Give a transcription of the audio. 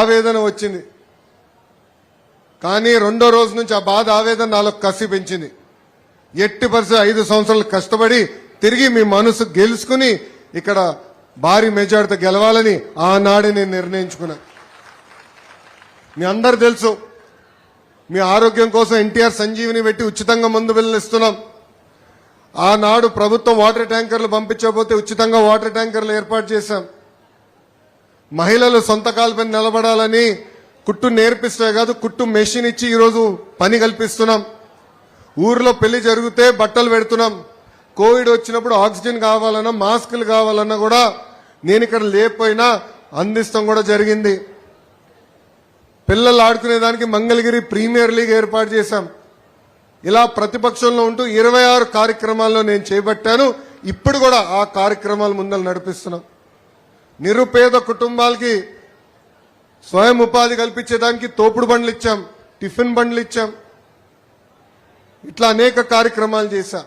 ఆవేదన వచ్చింది. కానీ రెండో రోజు నుంచి ఆ బాధ ఆవేదన నాలో కసి పెంచింది. ఎట్టి పరిస్థితి ఐదు సంవత్సరాలు కష్టపడి తిరిగి మీ మనసు గెలుచుకుని ఇక్కడ భారీ మెజార్టీతో గెలవాలని ఆనాడే నేను నిర్ణయించుకున్నా. మీ అందరు తెలుసు మీ ఆరోగ్యం కోసం ఎన్టీఆర్ సంజీవిని పెట్టి ఉచితంగా మందు బిల్లులు ఇస్తున్నాం. ఆనాడు ప్రభుత్వం వాటర్ ట్యాంకర్లు పంపించకపోతే ఉచితంగా వాటర్ ట్యాంకర్లు ఏర్పాటు చేశాం. మహిళలు సొంత కాలపై నిలబడాలని కుట్టు నేర్పిస్తే కాదు కుట్టు మెషిన్ ఇచ్చి ఈరోజు పని కల్పిస్తున్నాం. ఊర్లో పెళ్ళి జరిగితే బట్టలు పెడుతున్నాం. కోవిడ్ వచ్చినప్పుడు ఆక్సిజన్ కావాలన్నా మాస్కులు కావాలన్నా కూడా నేను ఇక్కడ లేకపోయినా అందిస్తాం కూడా జరిగింది. పిల్లలు ఆడుకునేదానికి మంగళగిరి ప్రీమియర్ లీగ్ ఏర్పాటు చేశాం. ఇలా ప్రతిపక్షంలో ఉంటూ ఇరవై ఆరు కార్యక్రమాల్లో నేను చేపట్టాను. ఇప్పుడు కూడా ఆ కార్యక్రమాలు ముందలు నడిపిస్తున్నాం. నిరుపేద కుటుంబాలకి స్వయం ఉపాధి కల్పించేదానికి తోపుడు బండ్లు ఇచ్చాం టిఫిన్ బండ్లు ఇచ్చాం. ఇట్లా అనేక కార్యక్రమాలు చేశాం.